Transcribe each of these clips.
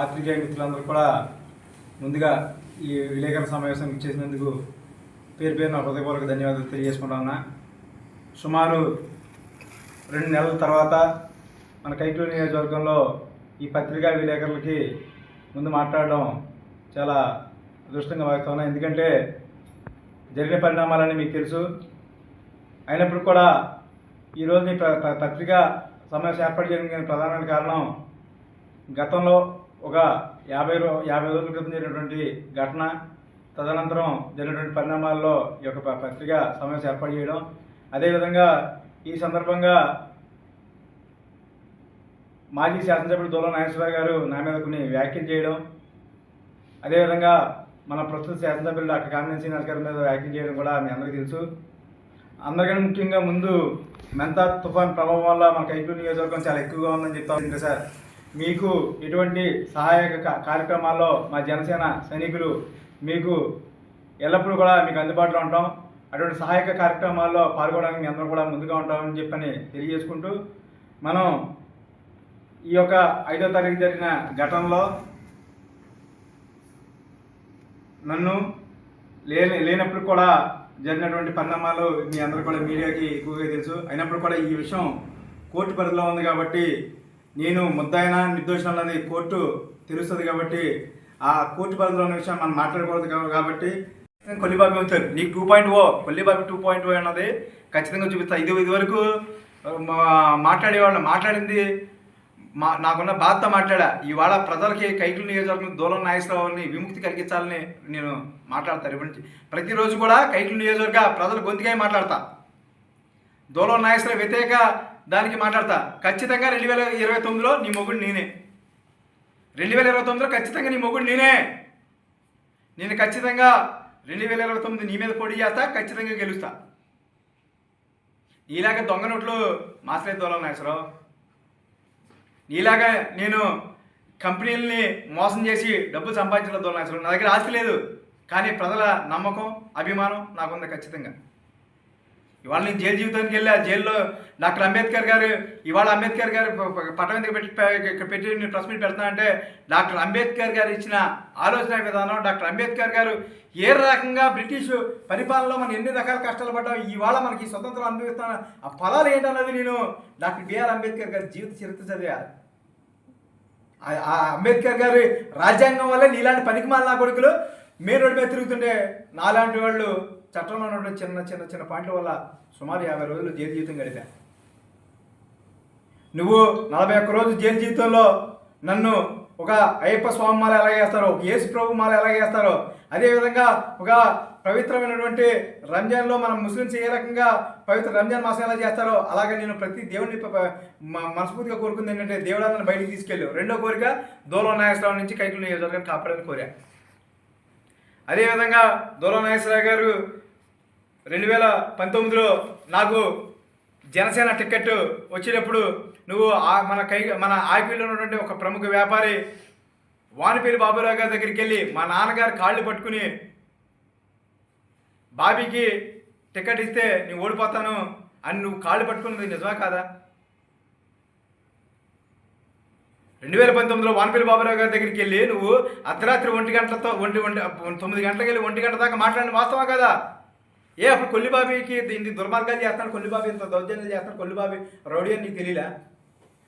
ఆత్రికేయ మిత్రులందరూ కూడా ముందుగా ఈ విలేకరుల సమావేశం ఇచ్చేసినందుకు పేరు పేరు నా హృదయపూర్వక ధన్యవాదాలు తెలియజేసుకుంటా ఉన్నా. సుమారు రెండు నెలల తర్వాత మన కైకూరు నియోజకవర్గంలో ఈ పత్రికా విలేకరులకి ముందు మాట్లాడడం చాలా అదృష్టంగా భావిస్తున్నా ఎందుకంటే జరిగిన పరిణామాలని మీకు తెలుసు. అయినప్పుడు కూడా ఈరోజు ఈ పత్రికా సమావేశం ఏర్పాటు చేయడానికి ప్రధానమైన కారణం గతంలో ఒక యాభై రో యాభై రోజుల క్రితం జరిగినటువంటి ఘటన తదనంతరం జరిగినటువంటి పరిణామాల్లో ఈ యొక్క పత్రిక పత్రికా సమావేశం ఏర్పాటు చేయడం. అదేవిధంగా ఈ సందర్భంగా మాజీ శాసనసభ్యుడు దూలం నాగేశ్వరరావు గారు నా మీద కొన్ని వ్యాఖ్యలు చేయడం. అదేవిధంగా మన ప్రస్తుత శాసనసభ్యులు డాక్టర్ కామినేని శ్రీనివాస్ గారి మీద వ్యాఖ్యలు చేయడం కూడా మీ అందరికీ తెలుసు. అందరికంటే ముఖ్యంగా ముందు మెంతా తుఫాన్ ప్రభావం వల్ల మన కైకూరు నియోజకవర్గం చాలా ఎక్కువగా ఉందని చెప్తా ఉంటుంది సార్ మీకు ఎటువంటి సహాయక కార్యక్రమాల్లో మా జనసేన సైనికులు మీకు ఎల్లప్పుడూ కూడా మీకు అందుబాటులో ఉంటాం. అటువంటి సహాయక కార్యక్రమాల్లో పాల్గొనడానికి మీ అందరూ కూడా ముందుగా ఉంటామని చెప్పని తెలియజేసుకుంటూ మనం ఈ యొక్క ఐదో తారీఖు జరిగిన ఘటనలో నన్ను లేని లేనప్పుడు కూడా జరిగినటువంటి పరిణామాలు మీ అందరూ కూడా మీడియాకి ఎక్కువగా తెలుసు. అయినప్పుడు కూడా ఈ విషయం కోర్టు పరిధిలో ఉంది కాబట్టి నేను ముద్దాయినా నిర్దోషం అన్నది కోర్టు తెలుస్తుంది కాబట్టి ఆ కోర్టు పరిధిలో ఉన్న విషయం మనం మాట్లాడకూడదు కాబట్టి కొల్లిబాబి ఉంచారు నీకు టూ పాయింట్ ఓ కొల్లిబాబి టూ పాయింట్ ఓ అన్నది ఖచ్చితంగా చూపిస్తా. ఇది ఇది వరకు మాట్లాడేవాళ్ళు మాట్లాడింది. మా నాకున్న బాధతో మాట్లాడా. ఇవాళ ప్రజలకి కైకులు నియోజకవర్గం దూరం నాగేశ్వరరావుని విముక్తి కలిగించాలని నేను మాట్లాడతాను ఇప్పటి నుంచి. ప్రతిరోజు కూడా కైకులు నియోజకవర్గ ప్రజల గొంతుకై మాట్లాడతా. దూరం నాగేశ్వర వ్యతిరేక దానికి మాట్లాడతా. ఖచ్చితంగా రెండు వేల ఇరవై తొమ్మిదిలో నీ మొగుడు నేనే. రెండు వేల ఇరవై తొమ్మిదిలో ఖచ్చితంగా నీ మొగుడు నేనే. నేను ఖచ్చితంగా రెండు వేల ఇరవై తొమ్మిది నీ మీద పోటీ చేస్తా ఖచ్చితంగా గెలుస్తా. ఇలాగ దొంగ నోట్లు మాసలేదు దూరం నాగేశ్వరరావు. నీలాగా నేను కంపెనీలని మోసం చేసి డబ్బు సంపాదించడం అసలు నా దగ్గర ఆస్తి లేదు కానీ ప్రజల నమ్మకం అభిమానం నాకుంది ఖచ్చితంగా. ఇవాళ నేను జైలు జీవితానికి వెళ్ళా జైల్లో డాక్టర్ అంబేద్కర్ గారు ఇవాళ అంబేద్కర్ గారు ప- పెట్టి ఇక్కడ పెట్టి నేను ప్రెస్ మీట్ పెడుతున్నా అంటే డాక్టర్ అంబేద్కర్ గారు ఇచ్చిన ఆలోచన విధానం డాక్టర్ అంబేద్కర్ గారు ఏ రకంగా బ్రిటిష్ పరిపాలనలో మనం ఎన్ని రకాల కష్టాలు పడ్డాం ఇవాళ మనకి స్వతంత్రం అనుభవిస్తున్న ఆ ఫలాలు ఏంటన్నది నేను డాక్టర్ బిఆర్ అంబేద్కర్ గారి జీవిత చరిత్ర చదివా. ఆ- ఆ అంబేద్కర్ గారి రాజ్యాంగం వల్ల నీలాంటి పనికిమాల నా కొడుకులు మెయిన్ రోడ్డు మీద తిరుగుతుంటే నాలాంటి వాళ్ళు చట్టంలో ఉన్నటువంటి చిన్న చిన్న చిన్న పాయింట్ల వల్ల సుమారు యాభై రోజులు జైలు జీవితం గడిపా. నువ్వు నలభై ఒక్క రోజు జైలు జీవితంలో నన్ను ఒక అయ్యప్ప స్వామి మాల ఎలా చేస్తారో ఒక యేసు ప్రభు మాల ఎలా చేస్తారో అదేవిధంగా ఒక పవిత్రమైనటువంటి రంజాన్లో మనం ముస్లిమ్స్ ఏ రకంగా పవిత్ర రంజాన్ మాసం ఎలా చేస్తారో అలాగే నేను ప్రతి దేవుడిని మనస్ఫూర్తిగా కోరుకుంది ఏంటంటే దేవుడు నన్ను బయటికి తీసుకెళ్ళు. రెండో కోరిక దూరం నాయస్వామి నుంచి కైకులు నియోజకవర్గాన్ని కాపాడని కోరా. అదేవిధంగా దూరం నాగేశ్వరరావు గారు రెండు వేల పంతొమ్మిదిలో నాకు జనసేన టికెట్ వచ్చేటప్పుడు నువ్వు ఆ- మన కై మన ఆకిలో ఉన్నటువంటి ఒక ప్రముఖ వ్యాపారి వానిపల్లి బాబురావు గారి దగ్గరికి వెళ్ళి మా నాన్నగారు కాళ్ళు పట్టుకుని బాబీకి టికెట్ ఇస్తే నేను ఓడిపోతాను అని నువ్వు కాళ్ళు పట్టుకున్నది నిజమా కాదా? రెండు వేల పంతొమ్మిదిలో వానపల్లి బాబురావు గారి దగ్గరికి వెళ్ళి నువ్వు అర్ధరాత్రి ఒంటి గంటలతో ఒంటి ఒంటి తొమ్మిది గంటలకు వెళ్ళి ఒంటి గంట దాకా మాట్లాడిన వాస్తవా కదా? ఏ అప్పుడు కొల్లిబాబీకి దీన్ని దుర్మార్గాలు చేస్తాను కొల్లిబాబీ ఇంత దౌర్జన్యాలు చేస్తాను కొల్లిబాబీ రౌడీ అని నీకు తెలియలా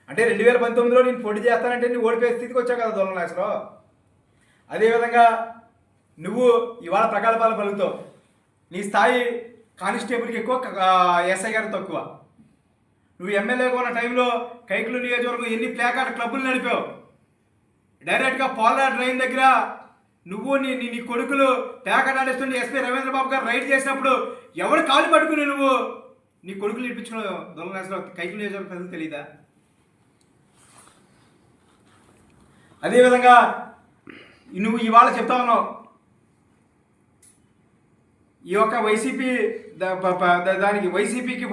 అంటే రెండు వేల పంతొమ్మిదిలో నేను పోటీ చేస్తానంటే నువ్వు ఓడిపోయే స్థితికి వచ్చావు కదా దొరల నాగేశ్వరరావు అదేవిధంగా నువ్వు ఇవాళ ప్రగల్భాలు పలుకుతావు. నీ స్థాయి కానిస్టేబుల్కి ఎక్కువ ఎస్ఐ గారు తక్కువ. నువ్వు ఎమ్మెల్యేగా ఉన్న టైంలో కైకులు నియోజకవర్గం ఎన్ని ప్లేకార్డ్ క్లబ్బులు నడిపావు? డైరెక్ట్గా పోలార్ డ్రైన్ దగ్గర నువ్వు నీ నీ నీ కొడుకులు ప్లేకార్డ్ ఆడేస్తుంటే ఎస్పీ రవీంద్ర బాబు గారు రైడ్ చేసినప్పుడు ఎవరు కాలు పట్టుకుని నువ్వు? నీ కొడుకులు ఇప్పించుకున్నావు దొంగ కైకులు నియోజకవర్గం ప్రజలు తెలియదా అదేవిధంగా నువ్వు ఇవాళ చెప్తా ఉన్నావు ఈ యొక్క వైసీపీ దానికి వైసీపీకి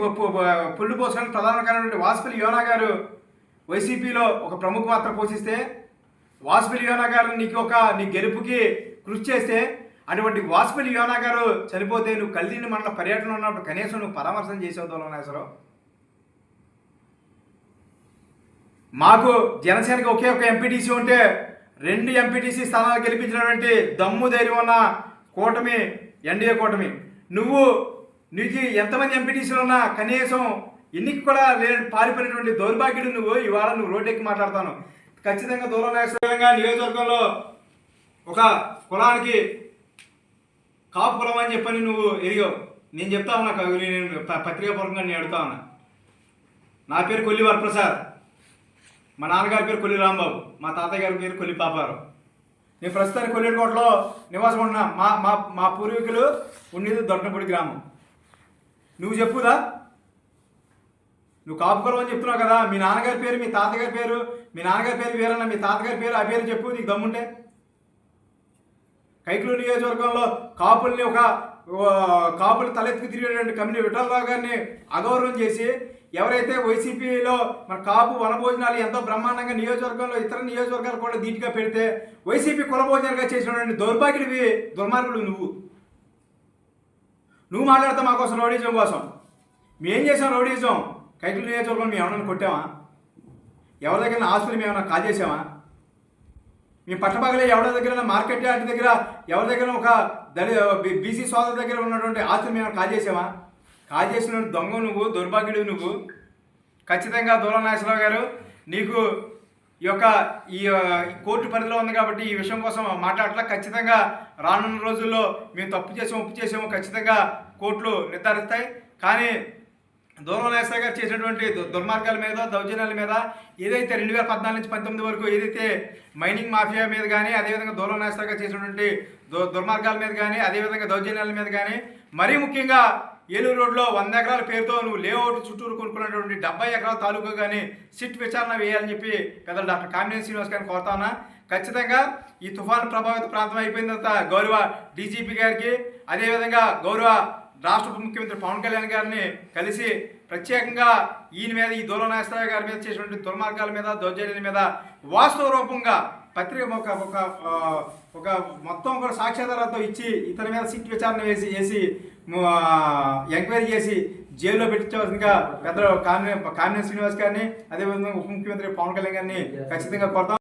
పుల్లు పోసిన ప్రధాన కారణం వాసుపల్లి యోనా గారు వైసీపీలో ఒక ప్రముఖ పాత్ర పోషిస్తే వాసుపల్లి యోనా గారు నీకు ఒక నీ గెలుపుకి కృషి చేస్తే అటువంటి వాసుపల్లి యోనా గారు చనిపోతే నువ్వు కల్దీని మండల పర్యటన ఉన్నప్పుడు కనీసం నువ్వు పరామర్శం చేసావు దోలనేశ్వరరావు మాకు జనసేనకి ఒకే ఒక ఎంపీటీసీ ఉంటే రెండు ఎంపీటీసీ స్థానాలు గెలిపించినటువంటి దమ్ము ధైర్యం ఉన్న కూటమి ఎన్డీఏ కూటమి. నువ్వు నీకు ఎంతమంది ఎంపీటీసీలు ఉన్నా కనీసం ఎన్నికి కూడా లేని పారిపోయినటువంటి దౌర్భాగ్యుడు నువ్వు. ఇవాళ నువ్వు రోడ్డెక్కి మాట్లాడతాను. ఖచ్చితంగా దూరం నాయకులుగా నియోజకవర్గంలో ఒక కులానికి కాపు కులం అని చెప్పని నువ్వు ఎదిగావు నేను చెప్తా ఉన్నా కవి నేను పత్రికాపూర్వకంగా నేను అడుగుతా ఉన్నా. నా పేరు కొల్లి వరప్రసాద్. మా నాన్నగారి పేరు కొల్లి రాంబాబు. మా తాతయ్య గారి పేరు కొల్లి పాపారావు. నేను ప్రస్తుతానికి కొల్లేటికోటలో నివాసం ఉంటున్నా మా మా మా పూర్వీకులు ఉండేది దొండపూడి గ్రామం. నువ్వు చెప్పుదా? నువ్వు కాపుకులం అని చెప్తున్నావు కదా. మీ నాన్నగారి పేరు మీ తాతగారి పేరు మీ నాన్నగారి పేరు వేరన్నా మీ తాతగారి పేరు ఆ పేరు చెప్పు నీకు దమ్ముంటే. కైకులు నియోజకవర్గంలో కాపుల్ని ఒక కాపులు తలెత్తుకు తిరిగేటువంటి కమిటీ విఠలరావు గారిని అగౌరవం చేసి ఎవరైతే వైసీపీలో మన కాపు వనభోజనాలు ఎంతో బ్రహ్మాండంగా నియోజకవర్గంలో ఇతర నియోజకవర్గాలు కూడా ధీటుగా పెడితే వైసీపీ కులభోజనంగా చేసినటువంటి దౌర్భాగ్యుడివి దుర్మార్గుడు నువ్వు. నువ్వు మాట్లాడతావు మా కోసం రౌడీజం కోసం. మేం చేసాం రౌడీజం? కైకులు నియోజకవర్గం మేము ఏమైనా కొట్టామా? ఎవరి దగ్గర ఆస్తులు మేము ఏమన్నా చేసామా మీ పట్టపగలే ఎవరి దగ్గర మార్కెట్ యార్డ్ దగ్గర ఎవరి దగ్గర ఒక దళి బీసీ సోదరు దగ్గర ఉన్నటువంటి ఆస్తులు మేము కాజేసామా? కాజేసిన దొంగ నువ్వు దుర్భాగ్యుడు నువ్వు. ఖచ్చితంగా దూరం గారు నీకు ఈ యొక్క ఈ కోర్టు పరిధిలో ఉంది కాబట్టి ఈ విషయం కోసం మాట్లాడట్లా ఖచ్చితంగా రానున్న రోజుల్లో మేము తప్పు చేసాము ఒప్పు చేసాము ఖచ్చితంగా కోర్టులు నిర్ధారిస్తాయి. కానీ దూరం నాగేశ్వర గారు చేసినటువంటి దుర్మార్గాల మీద దౌర్జన్యాల మీద ఏదైతే రెండు వేల పద్నాలుగు నుంచి పంతొమ్మిది వరకు ఏదైతే మైనింగ్ మాఫియా మీద కానీ అదేవిధంగా దూరం నాగేశ్వర గారు చేసినటువంటి దుర్మార్గాల మీద కానీ అదేవిధంగా దౌర్జన్యాల మీద కానీ మరీ ముఖ్యంగా ఏలూరు రోడ్లో వంద ఎకరాల పేరుతో నువ్వు లేఅవుట్ చుట్టూరు కొనుక్కున్నటువంటి డెబ్బై ఎకరాల తాలూకా కానీ సిట్ విచారణ వేయాలని చెప్పి పెద్దలు డాక్టర్ కామినేని శ్రీనివాస్ గారిని కోరుతా ఉన్నా. ఖచ్చితంగా ఈ తుఫాను ప్రభావిత ప్రాంతం అయిపోయిన తర్వాత గౌరవ డీజీపీ గారికి అదేవిధంగా గౌరవ రాష్ట్ర ఉప ముఖ్యమంత్రి పవన్ కళ్యాణ్ గారిని కలిసి ప్రత్యేకంగా ఈయన మీద ఈ దూరం నాగేశ్వరరావు గారి మీద చేసినటువంటి దుర్మార్గాల మీద దౌర్జన్యాల మీద వాస్తవ రూపంగా పత్రిక ఒక ఒక ఒక మొత్తం కూడా సాక్ష్యాధారాలతో ఇచ్చి ఇతని మీద సిట్ విచారణ వేసి చేసి ఎంక్వైరీ చేసి జైల్లో పెట్టించవలసిందిగా పెద్ద కామినే కామినేని శ్రీనివాస్ గారిని అదేవిధంగా ఉప ముఖ్యమంత్రి పవన్ కళ్యాణ్ గారిని ఖచ్చితంగా కోరుతాం.